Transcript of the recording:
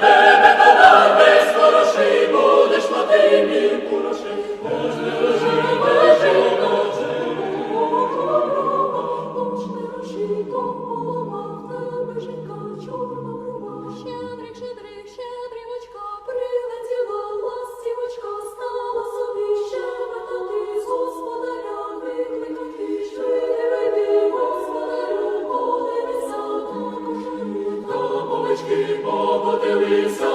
Тебе подай, без хороший, будеш мати мій хороший. Сонечки поводилися